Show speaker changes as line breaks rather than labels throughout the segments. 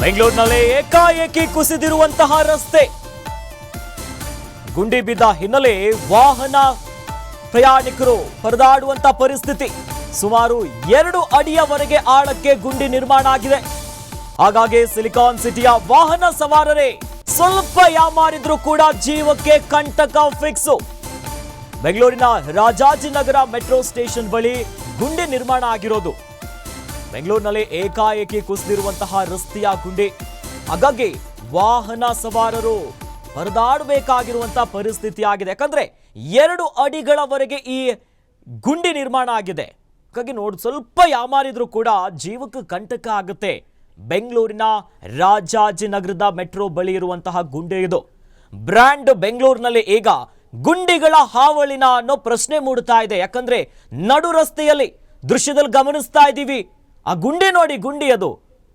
ಬೆಂಗಳೂರಿನಲ್ಲಿ ಏಕಾಏಕಿ ಕುಸಿದಿರುವಂತಹ ರಸ್ತೆ. ಗುಂಡಿ ಬಿದ್ದ ಹಿನ್ನೆಲೆ ವಾಹನ ಪ್ರಯಾಣಿಕರು ಪರದಾಡುವಂತ ಪರಿಸ್ಥಿತಿ. ಸುಮಾರು ಎರಡು ಅಡಿಯವರೆಗೆ ಆಳಕ್ಕೆ ಗುಂಡಿ ನಿರ್ಮಾಣ ಆಗಿದೆ. ಹಾಗಾಗಿ ಸಿಲಿಕಾನ್ ಸಿಟಿಯ ವಾಹನ ಸವಾರರೇ, ಸ್ವಲ್ಪ ಯಾಮಾರಿದ್ರು ಕೂಡ ಜೀವಕ್ಕೆ ಕಂಟಕ ಫಿಕ್ಸು. ಬೆಂಗಳೂರಿನ ರಾಜಾಜಿನಗರ ಮೆಟ್ರೋ ಸ್ಟೇಷನ್ ಬಳಿ ಗುಂಡಿ ನಿರ್ಮಾಣ ಆಗಿರೋದು. ಬೆಂಗಳೂರಿನಲ್ಲಿ ಏಕಾಏಕಿ ಕುಸಿದಿರುವಂತಹ ರಸ್ತೆಯ ಗುಂಡಿ. ಹಾಗಾಗಿ ವಾಹನ ಸವಾರರು ಪರದಾಡಬೇಕಾಗಿರುವಂತಹ ಪರಿಸ್ಥಿತಿ ಆಗಿದೆ. ಯಾಕಂದ್ರೆ ಎರಡು ಅಡಿಗಳವರೆಗೆ ಈ ಗುಂಡಿ ನಿರ್ಮಾಣ ಆಗಿದೆ. ಹಾಗಾಗಿ ನೋಡಿ, ಸ್ವಲ್ಪ ಯಾಮಾರಿದ್ರು ಕೂಡ ಜೀವಕ್ಕೆ ಕಂಟಕ ಆಗುತ್ತೆ. ಬೆಂಗಳೂರಿನ ರಾಜಾಜಿನಗರದ ಮೆಟ್ರೋ ಬಳಿ ಇರುವಂತಹ ಗುಂಡಿ ಇದು. ಬ್ರ್ಯಾಂಡ್ ಬೆಂಗಳೂರಿನಲ್ಲಿ ಈಗ ಗುಂಡಿಗಳ ಹಾವಳಿನ ಅನ್ನೋ ಪ್ರಶ್ನೆ ಮೂಡ್ತಾ ಇದೆ. ಯಾಕಂದ್ರೆ ನಡು ರಸ್ತೆಯಲ್ಲಿ ದೃಶ್ಯದಲ್ಲಿ ಗಮನಿಸ್ತಾ ಇದ್ದೀವಿ. ಆ ಗುಂಡಿ ನೋಡಿ ಗುಂಡಿ ಅದು.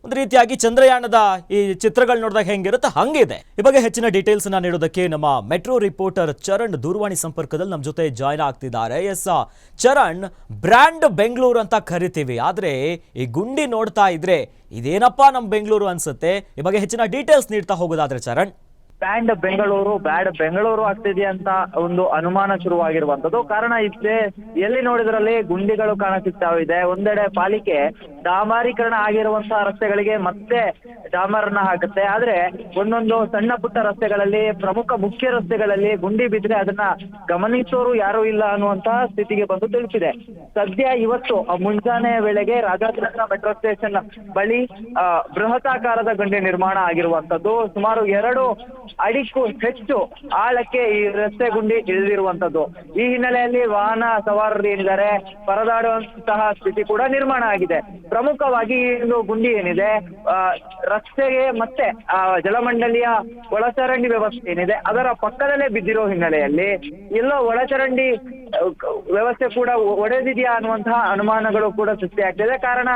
ಒಂದು ರೀತಿಯಾಗಿ ಚಂದ್ರಯಾನದ ಈ ಚಿತ್ರಗಳು ನೋಡಿದಾಗ ಹೆಂಗಿರುತ್ತೆ? ಹಂಗಿದೆ. ಈ ಬಗ್ಗೆ ಹೆಚ್ಚಿನ ಡೀಟೇಲ್ಸ್ ನೀಡೋದಕ್ಕೆ ನಮ್ಮ ಮೆಟ್ರೋ ರಿಪೋರ್ಟರ್ ಚರಣ್ ದೂರವಾಣಿ ಸಂಪರ್ಕದಲ್ಲಿ ನಮ್ಮ ಜೊತೆ ಜಾಯ್ನ್ ಆಗ್ತಿದ್ದಾರೆ. ಎಸ್ ಚರಣ್ ಬ್ರ್ಯಾಂಡ್ ಬೆಂಗಳೂರು ಅಂತ ಕರಿತೀವಿ. ಆದ್ರೆ ಈ ಗುಂಡಿ ನೋಡ್ತಾ ಇದ್ರೆ ಇದೇನಪ್ಪ ನಮ್ಮ ಬೆಂಗಳೂರು ಅನ್ಸುತ್ತೆ? ಈ ಬಗ್ಗೆ ಹೆಚ್ಚಿನ ಡೀಟೇಲ್ಸ್ ನೀಡ್ತಾ ಹೋಗೋದಾದ್ರೆ ಚರಣ್.
ಬ್ಯಾಂಡ್ ಬೆಂಗಳೂರು, ಬ್ಯಾಡ್ ಬೆಂಗಳೂರು ಆಗ್ತಿದೆ ಅಂತ ಒಂದು ಅನುಮಾನ ಶುರುವಾಗಿರುವಂತದ್ದು ಕಾರಣ ಇಷ್ಟೇ, ಎಲ್ಲಿ ನೋಡಿದ್ರಲ್ಲಿ ಗುಂಡಿಗಳು ಕಾಣಸಿಗ್ತಾವಿದೆ ಒಂದೆಡೆ ಪಾಲಿಕೆ, ಡಾಮಾರೀಕರಣ ಆಗಿರುವಂತಹ ರಸ್ತೆಗಳಿಗೆ ಮತ್ತೆ ಡಾಮರನ್ನ ಹಾಕುತ್ತೆ. ಆದ್ರೆ ಒಂದೊಂದು ಸಣ್ಣ ಪುಟ್ಟ ರಸ್ತೆಗಳಲ್ಲಿ, ಪ್ರಮುಖ ಮುಖ್ಯ ರಸ್ತೆಗಳಲ್ಲಿ ಗುಂಡಿ ಬಿದ್ರೆ ಅದನ್ನ ಗಮನಿಸೋರು ಯಾರು ಇಲ್ಲ ಅನ್ನುವಂತಹ ಸ್ಥಿತಿಗೆ ಬಂದು ತಿಳಿಸಿದೆ. ಸದ್ಯ ಇವತ್ತು ಮುಂಜಾನೆ ವೇಳೆಗೆ ರಾಜಾಜಿನಗರ ಮೆಟ್ರೋ ಸ್ಟೇಷನ್ ಬಳಿ ಬೃಹತ್ ಬೃಹತಾಕಾರದ ಗುಂಡಿ ನಿರ್ಮಾಣ ಆಗಿರುವಂತದ್ದು ಸುಮಾರು ಎರಡು ಅಡಿಗೂ ಹೆಚ್ಚು ಆಳಕ್ಕೆ ಈ ರಸ್ತೆ ಗುಂಡಿ ಇಳಿದಿರುವಂತದ್ದು ಈ ಹಿನ್ನೆಲೆಯಲ್ಲಿ ವಾಹನ ಸವಾರರು ಏನಿದ್ದಾರೆ ಪರದಾಡುವಂತಹ ಸ್ಥಿತಿ ಕೂಡ ನಿರ್ಮಾಣ ಆಗಿದೆ. ಪ್ರಮುಖವಾಗಿ ಈ ಒಂದು ಗುಂಡಿ ಏನಿದೆ ರಸ್ತೆಗೆ ಮತ್ತೆ ಆ, ಜಲಮಂಡಲಿಯ ಒಳಚರಂಡಿ ವ್ಯವಸ್ಥೆ ಏನಿದೆ ಅದರ ಪಕ್ಕದಲ್ಲೇ ಬಿದ್ದಿರೋ ಹಿನ್ನೆಲೆಯಲ್ಲಿ ಎಲ್ಲೋ ಒಳಚರಂಡಿ ವ್ಯವಸ್ಥೆ ಕೂಡ ಒಡೆದಿದೆಯಾ ಅನ್ನುವಂತಹ ಅನುಮಾನಗಳು ಕೂಡ ಸೃಷ್ಟಿಯಾಗ್ತಿದೆ ಕಾರಣ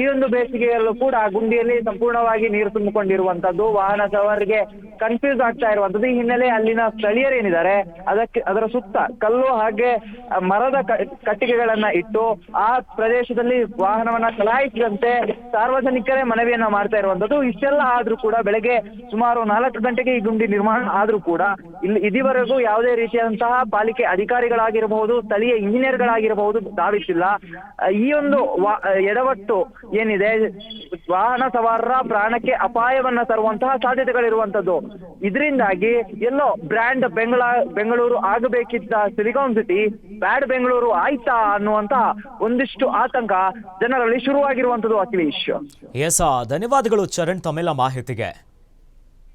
ಈ ಒಂದು ಬೇಸಿಗೆಯಲ್ಲೂ ಕೂಡ ಗುಂಡಿಯಲ್ಲಿ ಸಂಪೂರ್ಣವಾಗಿ ನೀರು ತುಂಬಿಕೊಂಡಿರುವಂತದ್ದು, ವಾಹನ ಸವಾರಿಗೆ ಕನ್ಫ್ಯೂಸ್ ಆಗ್ತಾ ಇರುವಂತದ್ದು. ಈ ಹಿನ್ನೆಲೆ ಅಲ್ಲಿನ ಸ್ಥಳೀಯರೇನಿದ್ದಾರೆ ಅದಕ್ಕೆ, ಅದರ ಸುತ್ತ ಕಲ್ಲು ಹಾಗೆ ಮರದ ಕಟ್ಟಿಗೆಗಳನ್ನ ಇಟ್ಟು ಆ ಪ್ರದೇಶದಲ್ಲಿ ವಾಹನವನ್ನ ಚಲಾಯಿಸಿದಂತೆ ಸಾರ್ವಜನಿಕರೇ ಮನವಿಯನ್ನ ಮಾಡ್ತಾ ಇರುವಂತದ್ದು. ಇಷ್ಟೆಲ್ಲ ಆದ್ರೂ ಕೂಡ ಬೆಳಗ್ಗೆ ಸುಮಾರು ನಾಲ್ಕು ಗಂಟೆಗೆ ಈ ಗುಂಡಿ ನಿರ್ಮಾಣ ಆದ್ರೂ ಕೂಡ ಇಲ್ಲಿ ಇದುವರೆಗೂ ಯಾವುದೇ ರೀತಿಯಾದಂತಹ ಪಾಲಿಕೆ ಅಧಿಕಾರಿಗಳಾಗಿರಬಹುದು ಸ್ಥಳೀಯ ಇಂಜಿನಿಯರ್ಗಳಾಗಿರಬಹುದು ಧಾವಿಸಿಲ್ಲ. ಈ ಒಂದು ಎಡವಟ್ಟು ಏನಿದೆ? ವಾಹನ ಸವಾರರ ಪ್ರಾಣಕ್ಕೆ ಅಪಾಯವನ್ನ ತರುವಂತಹ ಸಾಧ್ಯತೆಗಳಿರುವಂತದ್ದು. ಇದರಿಂದಾಗಿ ಎಲ್ಲೋ ಬ್ರ್ಯಾಂಡ್ ಬೆಂಗಳ ಬೆಂಗಳೂರು ಆಗಬೇಕಿದ್ದ ಸಿಲಿಕಾನ್ ಸಿಟಿ ಬ್ಯಾಡ್ ಬೆಂಗಳೂರು ಆಯ್ತಾ ಅನ್ನುವಂತ ಒಂದಿಷ್ಟು ಆತಂಕ ಜನರಲ್ಲಿ ಶುರುವಾಗಿರುವಂತದ್ದು ಅಖಿಲೇಶ್.
ಎಸ್ ಧನ್ಯವಾದಗಳು ಚರಣ್ ತಮ್ಮೆಲ್ಲ ಮಾಹಿತಿಗೆ.